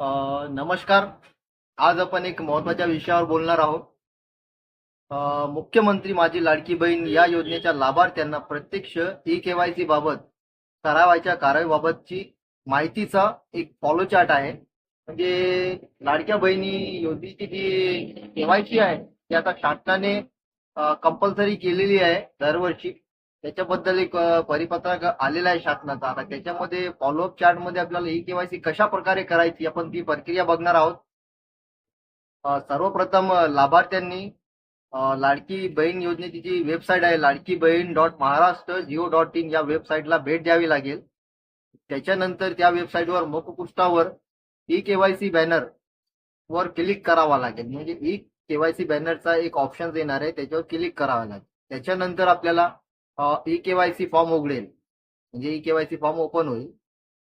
नमस्कार. आज आपण एक महत्त्वाच्या विषयावर बोलणार आहोत. मुख्यमंत्री माझी लाडकी बहीण या योजनेच्या लाभार्थ्यांना प्रत्यक्ष ई केवायसी बाबत करावायच्या कारवाईबाबतची माहितीचा एक फॉलो चार्ट आहे. म्हणजे लाडक्या बहिणी योजनेची जी केवायसी आहे ती आता शासनाने कंपल्सरी केलेली आहे दरवर्षी. त्याच्याबद्दल एक परिपत्रक आलेलं आहे शासनाचा. आता त्याच्यामध्ये फॉलोअप चार्टमध्ये आपल्याला ई केवायसी कशा प्रकारे करायची आपण ती प्रक्रिया बघणार आहोत. सर्वप्रथम लाभार्थ्यांनी लाडकी बहीण योजनेची जी वेबसाईट आहे Ladki Bahin dot Maharashtra gov dot in या वेबसाईटला भेट द्यावी लागेल. त्याच्यानंतर त्या वेबसाईटवर मुखपृष्ठावर ई केवायसी बॅनर वर क्लिक करावा लागेल. म्हणजे ई केवायसी बॅनरचा एक ऑप्शन येणार आहे त्याच्यावर क्लिक करावा लागेल. त्याच्यानंतर आपल्याला ई केवायसी फॉर्म उघडेल. म्हणजे ई केवायसी फॉर्म ओपन होईल.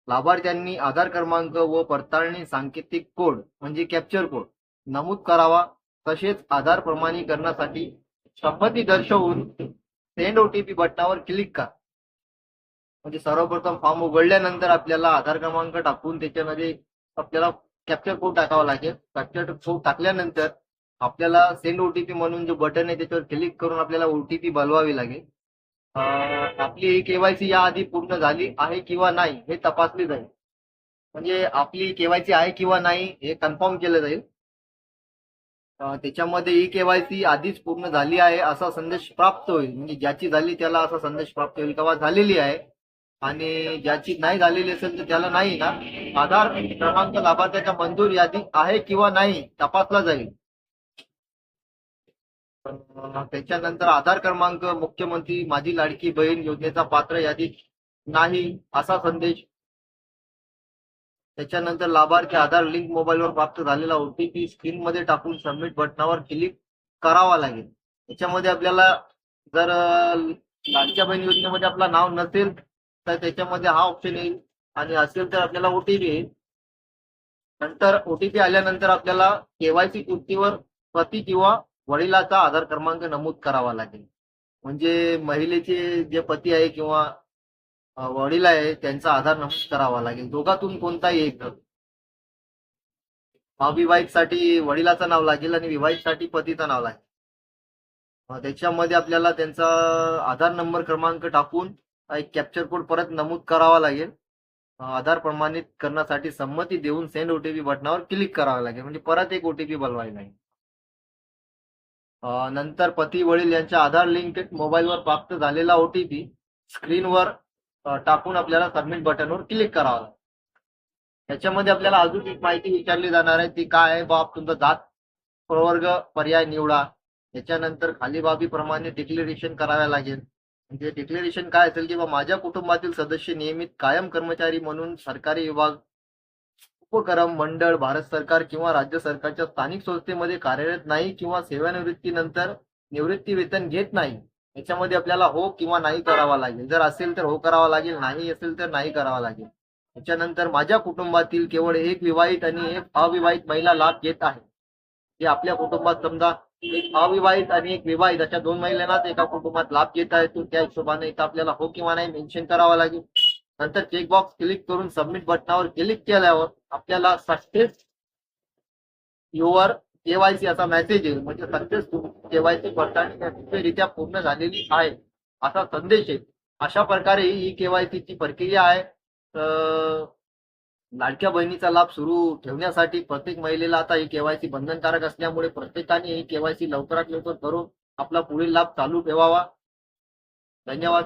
लाभार्थ्यांनी आधार क्रमांक व पडताळणी सांकेतिक कोड म्हणजे कॅप्चर कोड नमूद करावा. तसेच आधार प्रमाणीकरणासाठी संमती दर्शवून सेंड ओटीपी बटनावर क्लिक करा. म्हणजे सर्वप्रथम फॉर्म उघडल्यानंतर आपल्याला आधार क्रमांक टाकून त्याच्यामध्ये आपल्याला कॅप्चर कोड टाकावा लागेल. कॅप्चर कोड टाकल्यानंतर आपल्याला सेंड ओटीपी म्हणून जो बटन आहे त्याच्यावर क्लिक करून आपल्याला ओटीपी बोलवावी लागेल. आपली केवायसी याआधी पूर्ण झाली आहे किंवा नाही हे तपासले जाईल. म्हणजे आपली केवायसी आहे किंवा नाही हे कन्फर्म केलं जाईल. त्याच्यामध्ये ई केवायसी आधीच पूर्ण झाली आहे असा संदेश प्राप्त होईल. म्हणजे ज्याची झाली त्याला असा संदेश प्राप्त होईल किंवा झालेली आहे. आणि ज्याची नाही झालेली असेल तर त्याला नाही ना. आधार क्रमांक लाभार्थ्याच्या मंजूर यादी आहे किंवा नाही तपासला जाईल. त्याच्यानंतर आधार क्रमांक मुख्यमंत्री माझी लाडकी बहीण योजनेचा पात्र यादीत नाही असा संदेश. त्याच्यानंतर लाभार्थी आधार लिंक मोबाईलवर प्राप्त झालेला ओटीपी स्क्रीन मध्ये टाकून सबमिट बटनावर क्लिक करावा लागेल. त्याच्यामध्ये आपल्याला जर लाडक्या बहीण योजनेमध्ये आपला नाव नसेल तर त्याच्यामध्ये हा ऑप्शन येईल. आणि असेल तर आपल्याला ओटीपी येईल. नंतर ओटीपी आल्यानंतर आपल्याला केवायसी कृतीवर प्रति किंवा वडिलाचा आधार क्रमांक नमूद करावा लागेल. म्हणजे महिलेचे जे पती आहे किंवा वडील आहे त्यांचा आधार नमूद करावा लागेल. दोघातून कोणताही एक अविवाहितसाठी वडिलाचं नाव लागेल आणि विवाहितसाठी पतीचं नाव लागेल. त्याच्यामध्ये आपल्याला त्यांचा आधार नंबर क्रमांक टाकून एक कॅप्चर कोड परत नमूद करावा लागेल. आधार प्रमाणित करण्यासाठी संमती देऊन सेंड ओटीपी बटनावर क्लिक करावा लागेल. म्हणजे परत एक ओटीपी बनवायला लागेल. नंतर पती वडील यांच्या आधार लिंक मोबाईलवर प्राप्त झालेला ओटीपी स्क्रीनवर टाकून आपल्याला सबमिट बटनवर क्लिक करावं लागेल त्याच्यामध्ये आपल्याला अजून एक माहिती विचारली जाणार आहे ती काय आहे बाब तुमचा जात प्रवर्ग पर्याय निवडा त्याच्यानंतर खाली बाबीप्रमाणे डिक्लेरेशन करावे लागेल. म्हणजे डिक्लेरेशन काय असेल की बा माझ्या कुटुंबातील सदस्य नियमित कायम कर्मचारी म्हणून सरकारी विभाग उपक्रम मंडळ भारत सरकार किंवा राज्य सरकारच्या स्थानिक संस्थेमध्ये कार्यरत नाही किंवा सेवानिवृत्तीनंतर निवृत्ती वेतन घेत नाही याच्यामध्ये आपल्याला हो किंवा नाही करावा लागेल. जर असेल तर हो करावा लागेल नाही असेल तर नाही करावा लागेल. त्याच्यानंतर माझ्या कुटुंबातील केवळ एक विवाहित आणि एक अविवाहित महिला लाभ घेत आहे. जे आपल्या कुटुंबात समजा एक अविवाहित आणि एक विवाहित अशा दोन महिलांनाच एका कुटुंबात लाभ घेत आहे तो त्या हिशोबाने इथं आपल्याला हो किंवा नाही मेन्शन करावा लागेल. नंतर चेकबॉक्स क्लिक करून सबमिट बटनावर क्लिक केल्यावर आपल्याला सक्सेस युअर केवायसी असा मेसेज येईल. म्हणजे सक्सेस केवायसी पडताळणी रित्या पूर्ण झालेली आहे असा संदेश येईल. अशा प्रकारे ही केवायसीची प्रक्रिया आहे. तर लाडक्या बहिणीचा लाभ सुरू ठेवण्यासाठी प्रत्येक महिलेला आता ही केवायसी बंधनकारक असल्यामुळे प्रत्येकाने ही केवायसी लवकरात लवकर करून आपला पुढील लाभ चालू ठेवावा. धन्यवाद.